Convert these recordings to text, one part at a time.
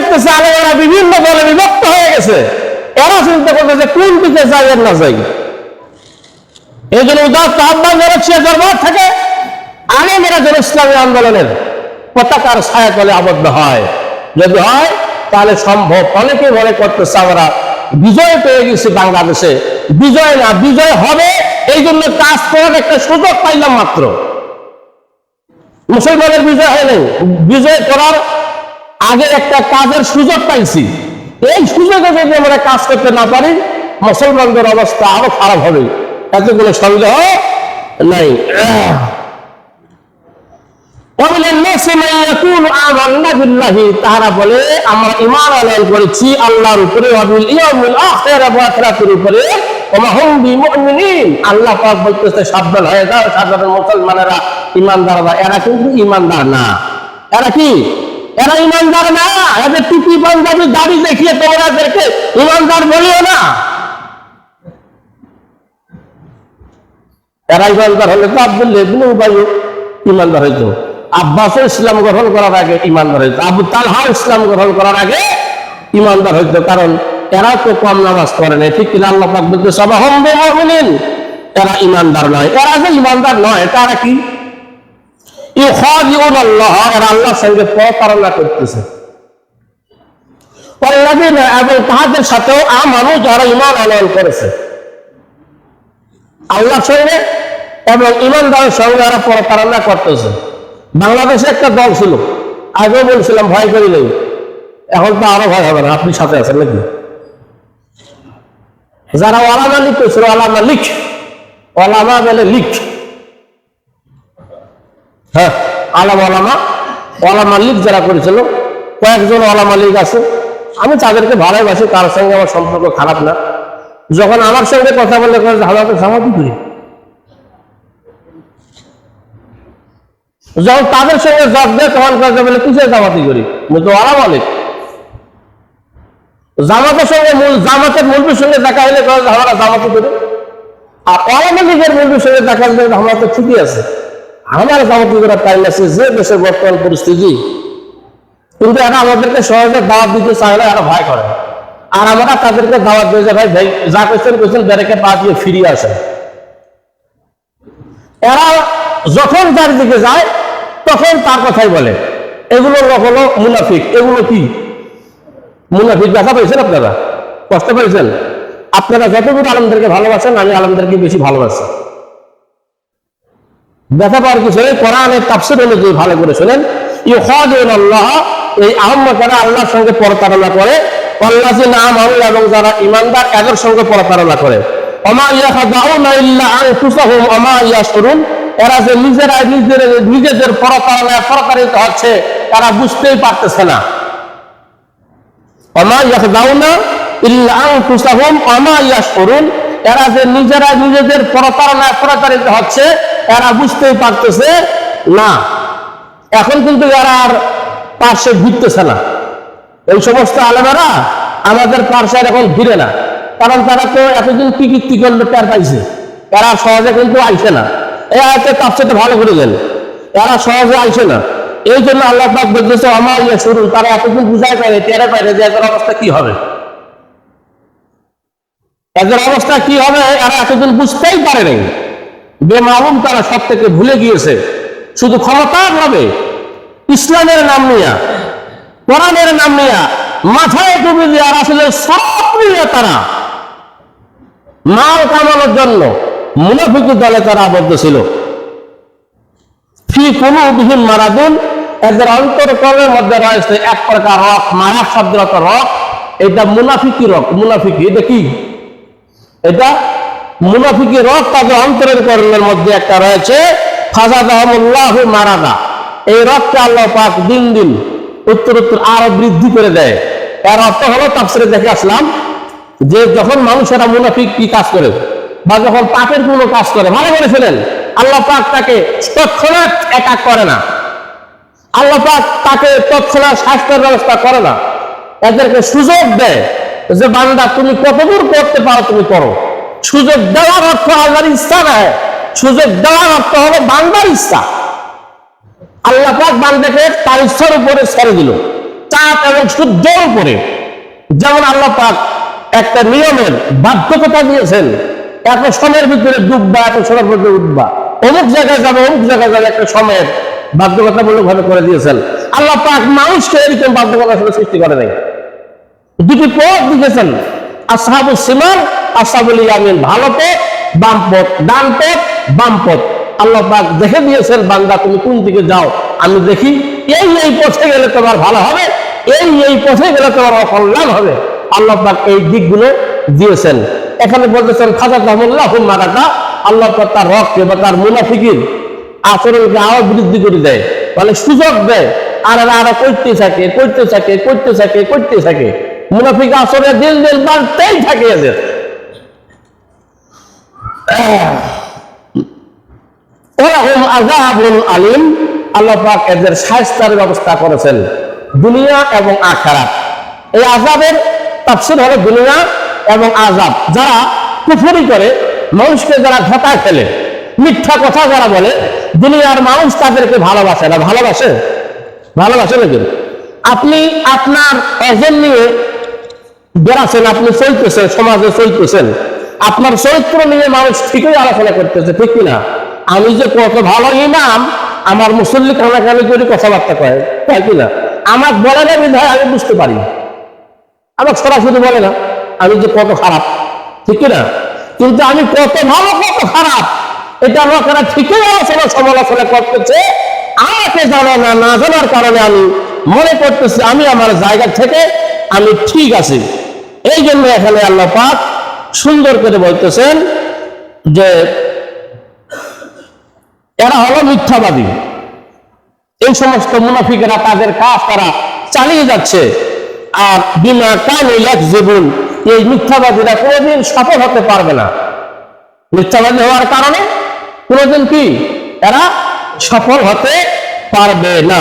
দেখতেছে আলেমেরা বিভিন্ন দলে বিভক্ত হয়ে গেছে। এরা চিন্তা কোন দিকে যাই আর না যাই এই জন্য জানাচ্ছে দরবার ইসলামী আন্দোলনের পতাকার ছায়া তলে আবদ্ধ হয়। যদি হয়, তাহলে সম্ভব। অনেকে মনে করতেছে আমরা বিজয় পেয়ে গেছি বাংলাদেশে। বিজয় না, বিজয় হবে, এই জন্য কাজ করার একটা সুযোগ পাইলাম মাত্র। মুসলমানের বিজয় হয় নাই। বিজয় করার আগে একটা কাজের সুযোগ পাইছি। এই সুযোগে যদি আমরা কাজ করতে না পারি, মুসলমানদের অবস্থা আরও খারাপ হবে। এতগুলো সন্দেহ নাই। তাহারা বলে, আমরা ইমান আলয়ন করেছি আল্লাহর উপরে উপরে। আল্লাহ পাক বলতেছে, সাবধান হয়ে যাও, সাধারণ মুসলমানেরা ইমানদাররা এরা কিন্তু ইমানদার না। এরা কি? এরা ঈমানদার না এদের টুপি পাঞ্জাবি দাড়ি দেখিয়ে তোমরা ঈমানদার বলিও না। এরা ইমানদার হলে তো আব্দুল্লাহ ইবনে উবাই ইমানদার হইতো। আব্বাসও ইসলাম গ্রহণ করার আগে ইমানদার হইতো। আবু তালহা ইসলাম গ্রহণ করার আগে ইমানদার হইতো, কারণ এরা তো কম নামাজ পড়ে নাই। ঠিক কিনা আল্লাহ পাক বলতে সবাহম এরা ইমানদার নয়। এরা যে ইমানদার নয় তারা কি? এরা আল্লাহর সঙ্গে প্রতারণা করতেছে। এবং তাহাদের সাথেও আমানু, যারা ঈমান আনয়ন করেছে। আল্লাহর সঙ্গে এবং ইমানদারের সঙ্গে এরা প্রতারণা করতেছে। বাংলাদেশে একটা দল ছিল, আগেও বলছিলাম, ভয় করি নেই। এখন তো আরও ভয় হবে না, আপনি সাথে আছেন নাকি? যারা ওলামা লিখতেছিল ওলামা লিখ ওলামা বলে লিখ। হ্যাঁ আলাম ওলামা ওলামা যারা করেছিল, কয়েকজন ওলামা লিগ আছে। আমি তাদেরকে ভালোবাসি, তার সঙ্গে আমার সম্পর্ক খারাপ না। যখন আমার সঙ্গে কথা করে আমাকে জামাতি করি? যখন তাদের সঙ্গে জব দেয়, তখন কথা বলে কিসের জামাতি করি? তো ওরা মালিক জামাতের সঙ্গে মূল, জামাতের মুলবির সঙ্গে দেখা হলে আমরা জামাতি করি? আর ওলামা লীগের সঙ্গে দেখা হলে আমরা তো ঠিকই আছে। আমার জামাতি করার টাইম আছে যে দেশের বর্তমান পরিস্থিতি, কিন্তু এরা আমাদেরকে সহজে দাওয়াত দিতে না এরা ভয় করে। আর আমরা তাদেরকে দাওয়াত দিয়ে যে, ভাই যা কোয়েশ্চেন কোয়েশ্চেন বেরেকে পা দিয়ে ফিরিয়ে আসে এরা যখন যার দিকে যায়, তখন তার কথাই বলে। এগুলো হলো মুনাফিক। এগুলো কি? মুনাফিক, ব্যথা পেয়েছেন আপনারা? কষ্ট পেয়েছেন আপনারা যতদূর আলমদেরকে ভালোবাসেন, আমি আলমদেরকে বেশি ভালোবাসি। ব্যথা কিছু নেই, কোরআনের তাফসির অনুযায়ী ভালো করে শোনেন। ইউখাদিউন আল্লাহ এই আহম্মকেরা আল্লাহর সঙ্গে প্রতারণা করে আল্লাহ যে নাম আল্লাহ এবং যারা ইমানদার এদের সঙ্গে প্রতারণা করে। অমা ইয়াখাদাউনা ইল্লা আনফুসাহুম অমা ইয়াশউরুন এরা যে নিজেরা নিজের, নিজেদের প্রতারণায় প্রতারিত হচ্ছে এরা বুঝতেই পারতেছে না। অমা ইয়াখদাউনা ইল্লা আনফুসাহুম অমা ইয়াশউরুন এরা যে নিজেরা নিজেদের প্রতারণায় প্রতারিত হচ্ছে এরা বুঝতেই পারতেছে, না, এখন কিন্তু এরা আর পার্শ্বে ঘুরতেছে না। এই সমস্ত আলেমেরা আমাদের পার্শ্বে এখন ঘিরে না। কারণ তারা তো এতদিন টিকিট করলে টের পাইছে। এরা সহজে কিন্তু আইসে না। এই আয়তে সাথে ভালো করে দেন। এরা সহজে আইসে না। এই জন্য আল্লাহ পাক বলতেছে আমার ইয়ে শুরু তারা এতদিন বুঝাই পারে টেরে পারে যে এদের অবস্থা কি হবে। এদের অবস্থা কি হবে, এরা এতদিন বুঝতেই পারে নাই। বেমালুম তারা সব থেকে ভুলে গিয়েছে। শুধু ক্ষমতার হবে ইসলামের নাম নিয়া, কোরআনের নাম নিয়া, মাথায় টুপি দিয়ে আসলে সব নিয়ে তারা মাল কামানোর জন্য মুনাফিকি দলে তারা আবদ্ধ ছিল। ফি কোনো বিহীন মারাদুন, এদের অন্তরকর্মের মধ্যে রয়েছে এক প্রকার রক মারা অর্থ রক, এটা মুনাফিকি রক, মুনাফিকি, এটা কি? এটা মুনাফিকি রক তাদের অন্তরের কর্মের মধ্যে একটা রয়েছে। ফাজাদাহমুল্লাহ মারাদা। এই রকটা আল্লাহ পাক দিন দিন উত্তর উত্তর আরও বৃদ্ধি করে দেয়। এর অর্থ হলো তাফসিরে দেখে আসলাম যে যখন মানুষেরা মুনাফিক কি কাজ করে বা যখন পাপের কোনো কাজ করে, ভালো করে ফেলেন আল্লাহ পাক তাকে তৎক্ষণাৎ একা করে না। আল্লাহ পাক তাকে তৎক্ষণাৎ স্বাস্থ্যের ব্যবস্থা করে না। এদেরকে সুযোগ দেয় যে, বান্দা তুমি কতদূর করতে পারো তুমি করো। সুযোগ দেওয়ার অর্থ আল্লাহর ইচ্ছা নয়। সুযোগ দেওয়ার অর্থ হলো বান্দার ইচ্ছা। আল্লাহ পাক বান্দাকে তার ইচ্ছার উপরে ছেড়ে দিল, চাঁদ এবং সূর্যের উপরে। যেমন আল্লাহ পাক একটা নিয়মের বাধ্যকতা দিয়েছেন, এত সময়ের ভিতরে ডুববা, এত সময়ের ভিতরে উঠবা। অমুক জায়গায় যাবে, অমুক জায়গায় যাবে, একটা সময়ের বাধ্যকতামূলক ভাবে করে দিয়েছেন। আল্লাহ পাক মানুষকে এরকম বাধ্যকতা সৃষ্টি করে নাই। দুটি পথ দিয়েছেন। আসহাবুল সিমার আসহাবুল ইয়ামিন ভালো পথ, বাম পথ, ডান পথ, বাম পথ। আল্লাহ পাক দেখে দিয়েছেন, বান্দা তুমি কোন দিকে যাও? আমি দেখি, এই এই পথে গেলে তোমার ভালো হবে, এই এই পথে গেলে তোমার অকল্যাণ হবে। আল্লাহ পাক এই দিকগুলো দিয়েছেন। এখানে বলতেছেন খাজা তাহমুল্লাহ মারাটা আল্লাহ পাক তার রক্তকে বা তার মুনাফিকির আচরণকে আরও বৃদ্ধি করে দেয় মানে সুযোগ দেয়। আর, আরও, করতে থাকে করতে থাকে করতে থাকে করতে থাকে। মুনাফিক আসরে দিল দিল বাড়তেই থাকে এদের। ওরকম আজাবুল আলিম, আল্লাহ পাক এদের শাস্তার ব্যবস্থা করেছেন দুনিয়া এবং আখারাত। এই আজাবের তাফসির হলো দুনিয়া এবং আজাব যারা কুফরি করে, মানুষকে যারা ধোকা ফেলে মিথ্যা কথা যারা বলে, দুনিয়ার মানুষ তাদেরকে ভালোবাসে না, ভালোবাসে? ভালোবাসে নাকি? আপনি আপনার এজেন্ট নিয়ে বেড়াচ্ছেন, আপনি চলতেছেন, সমাজে চলতেছেন। আপনার চরিত্র নিয়ে মানুষ ঠিকই আলোচনা করতেছে, ঠিক কিনা? আমি যে কত ভালো ইমাম, আমার মুসল্লি কানাকানি করে কথাবার্তা কয়, তাই কিনা? আমার বলে না বিধায় আমি বুঝতে পারি। আমাকে সরাসরি বলে না, আমি যে কত খারাপ, ঠিক কিনা? কিন্তু আমি কত ভালো, কত খারাপ, এটা লোকেরা ঠিকই আলোচনা, সমালোচনা করতেছে। আমাকে জানে না না জানার কারণে আমি মনে করতেছি, আমি আমার জায়গা থেকে আমি ঠিক আছি। এই জন্য এখানে আল্লাহ পাক সুন্দর করে বলতেছেন যে, এরা হলো মিথ্যাবাদী। এই সমস্ত মুনাফিকেরা তাদের কাজ তারা চালিয়ে যাচ্ছে। আর বিনা কান জীবন এই মিথ্যাবাদীরা কোনোদিন সফল হতে পারবে না। মিথ্যাবাদী হওয়ার কারণে কোনোদিন কি এরা সফল হতে পারবে না।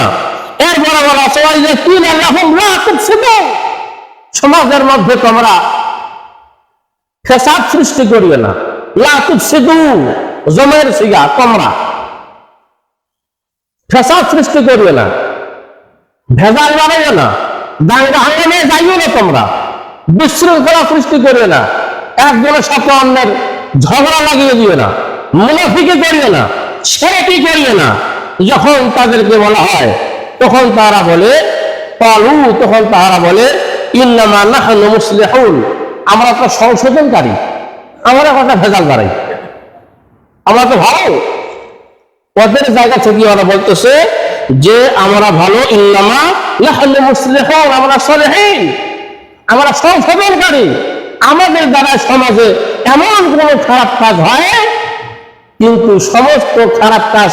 এরপরে সবাই যে কি সমাজের মধ্যে তোমরা ফেসাদ সৃষ্টি করিবে না। লাতুব সিদু জমের সিগা, তোমরা ফেসাদ সৃষ্টি করবে না। ভেজাল বাড়াইবে না। দাঙ্গা হাঙ্গামে যাইও না তোমরা। বিশৃঙ্খলা সৃষ্টি করবে না। একজনের সাথে অন্যের ঝগড়া লাগিয়ে দিবে না। মুনাফিকে করবে না। সেরেটি করবে না। যখন তাদেরকে বলা হয়, তখন তারা বলে, পালু, তখন তারা বলে ইন্নামা নাহনু মুসলিহুন। আমরা তো সংশোধনকারী। আমরা কথা ভেজাল বাড়াই। আমরা তো ভালো। ওদের জায়গা থেকে ওরা বলতেছে যে, আমরা ভালো ইল্লামা নাহনু মুসলিহুন, আমরা সলেহীন। আমরা সংশোধনকারী। আমাদের দ্বারা সমাজে এমন কোন খারাপ কাজ হয়, কিন্তু সমস্ত খারাপ কাজ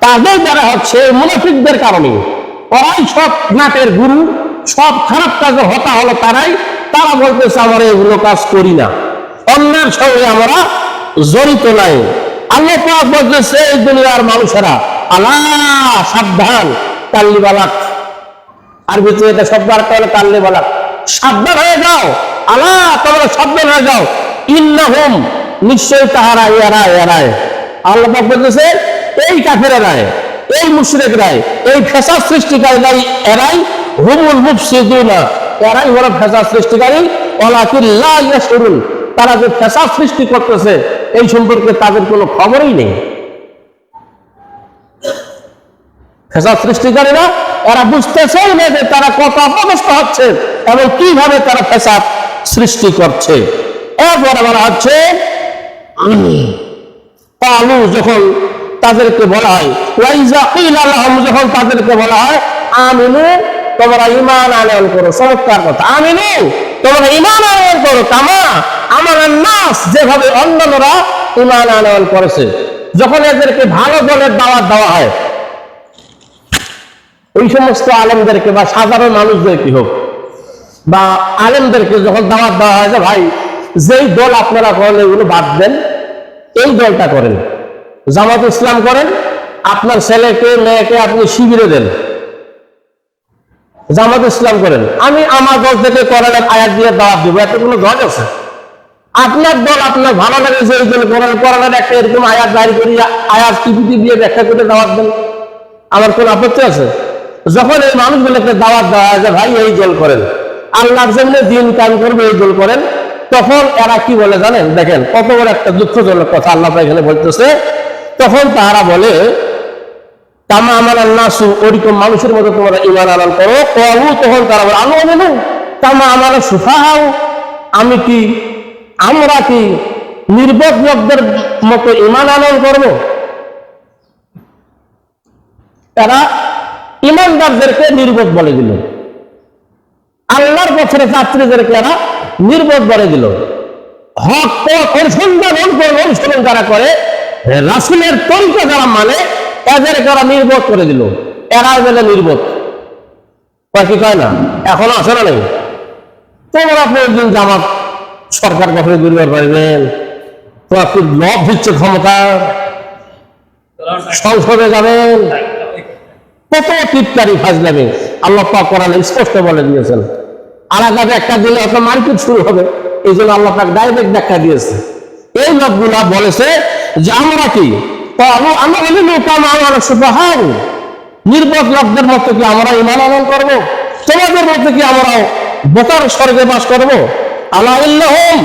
তাদের দ্বারা হচ্ছে মুনাফিকদের কারণে। ওরাই সব নাটের গুরু। সব খারাপ কাজের হতা হলো তারাই, তারা বলতেছে, আমরা এগুলো কাজ করি না। অন্যের সঙ্গে আমরা জড়িত নাই। আল্লাহ পাক বলতেছে, এই দুনিয়ার মানুষেরা আল্লাহ সাবধান কাল্লি বালাক আর ভিতরে এটা শব্দ আর হলো কাল্লি বালাক সাবধান হয়ে যাও আল্লাহ তোমরা সাবধান হয়ে যাও। ইন্নাহুম নিশ্চয় তাহারা এরা এরায় আল্লাহ পাক বলতেছে, এই কাফের এরায় এই মুশরিক রায় এই ফেসাদ সৃষ্টিকারী এরাই হুমুল মুফসিদুনা। এরাই হলো ফেসাদ সৃষ্টিকারী, ওয়ালাকিন লা ইয়াশউরুন তারা যে ফেসাদ সৃষ্টি করতেছে, এই সম্পর্কে তাদের কোনো খবরই নেই। ফেসাদ সৃষ্টিকারীরা, এরা বুঝতেছেই না যে তারা কত অপকষ্ট হচ্ছে এবং কীভাবে তারা ফেসাদ সৃষ্টি করছে। এরপরে বলা হচ্ছে পালু যখন তাদেরকে বলা হয়, ওয়াইজা যখন তাদেরকে বলা হয়, আমিনু তোমরা ইমান আনয়ন করো, চমৎকার কথা। আমিনু তোমরা ঈমান আনয়ন করো, কামা, আমার নাস যেভাবে অন্যান্যরা ঈমান আনয়ন করেছে। যখন এদেরকে ভালো দলের দাওয়াত দেওয়া হয়, ওই সমস্ত আলেমদেরকে বা সাধারণ মানুষদেরকে হোক, বা আলেমদেরকে যখন দাওয়াত দেওয়া হয় যে, ভাই, যেই দল আপনারা করেন, এগুলো বাদ দেন, এই দলটা করেন। জামাত ইসলাম করেন, আপনার ছেলেকে, মেয়েকে আপনি শিবিরে দেন। জামাত ইসলাম করেন। আমি আমার দল থেকে করেন আয়াত দিয়ে দাওয়াত দিব। এত কোনো দল আছে? আপনার দল আপনার ভালো লাগে যে এই দল করেন। করানোর একটা এরকম আয়াত জারি করি, আয়াত টিপিটি দিয়ে ব্যাখ্যা করে দাওয়াত দেন। আমার কোন আপত্তি আছে? যখন এই মানুষগুলোকে দাওয়াত দেওয়া হয় যে, ভাই, এই দল করেন। আল্লাহর জন্য দিন কাম করবে, এই দল করেন। তখন এরা কি বলে জানেন? দেখেন, কত বড় একটা দুঃখজনক কথা আল্লাহ এখানে বলতেছে। তখন তাহারা বলে তামা আমার নাসু, ওরকম মানুষের মতো তোমরা ইমান আনান করো। কবু তখন তারা বলে আলো বলে তামা আমার সুফাহাও। আমি কি, আমরা কি নির্বোধ লোকদের মতো ইমান আনয়ন করব? তারা ইমানদারদেরকে নির্বোধ বলে দিল। আল্লাহর বছরে যাত্রীদেরকে এরা নির্বোধ বলে দিল। হক অনুসন্ধান অনুসরণ যারা করে, রাসুলের তরিকা যারা মানে এদেরকে ওরা নির্বোধ করে দিল নির্বোধ। কি কয় না? আসে না নেই? তোমরা প্রয়োজন জামাত সরকার তোমার খুব লভ দিচ্ছে ক্ষমতা। সংসদে যাবেন। কত টিপকারি আল্লাহ পাক স্পষ্ট বলে দিয়েছেন। আলাদা একটা দিলে অত মারপিট শুরু হবে। এই জন্য আল্লাহ পাক ডাইরেক্ট ব্যাখ্যা দিয়েছে। এই লোকগুলা বলেছে যে আমরা কি? আমরা বলি লোকাম আমার সুপাহান নির্বোধ লোকদের মতো কি আমরা ইমান আনয়ন করব? তোমাদের মতো কি আমরা বোকার স্বর্গে বাস করব? আল্লাহ ইল্লাহুম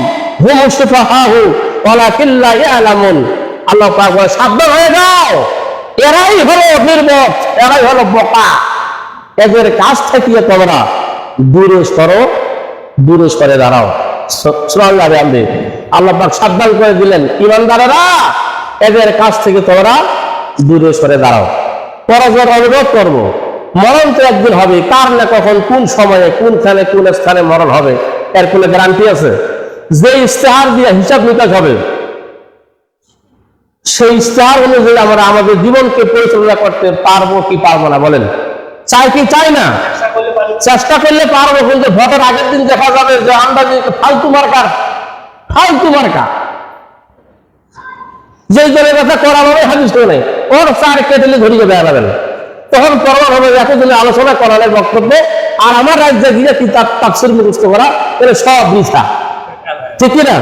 হুম সুফাহাহু ওয়ালাকিল্লা ইয়ালামুন। আল্লাহ পাক সাবধান হয়ে যাও। এরাই হলো নির্বোধ, এরাই হলো বোকা। এদের কাছ থেকে তোমরা দূরে সরো, দূরে সরে দাঁড়াও। আমদি আল্লাহ পাক সাবধান করে দিলেন। ইমানদারেরা এদের কাছ থেকে তোমরা দূরে সরে দাঁড়াও। পরস্পর অনুরোধ করব, মরণ তো একদিন হবে, কার না কখন, কোন সময়ে, কোনখানে, কোন স্থানে মরণ হবে, এর কোনো গ্যারান্টি আছে? যে ইস্তেহার দিয়ে হিসাব নিকাশ হবে, সেই ইস্তেহার অনুযায়ী আমরা আমাদের জীবনকে পরিচালনা করতে পারব কি পারব না, বলেন। চাই কি চাই না? চেষ্টা করলে পারব, কিন্তু ভোটের আগের দিন দেখা যাবে যে যে ফালতু মার্কার, ফালতু মার্কা। যে দলের কথা করা হবে হাদিস করে নাই। ওর চার কেটেলে দেওয়া যাবে না। তখন পরবার হবে এতদিনে আলোচনা করালের বক্তব্য, আর আমার রাজ্যে গিয়ে কিতাব তাকসির মুখস্থ করা এটা সব মিথ্যা। ঠিক না?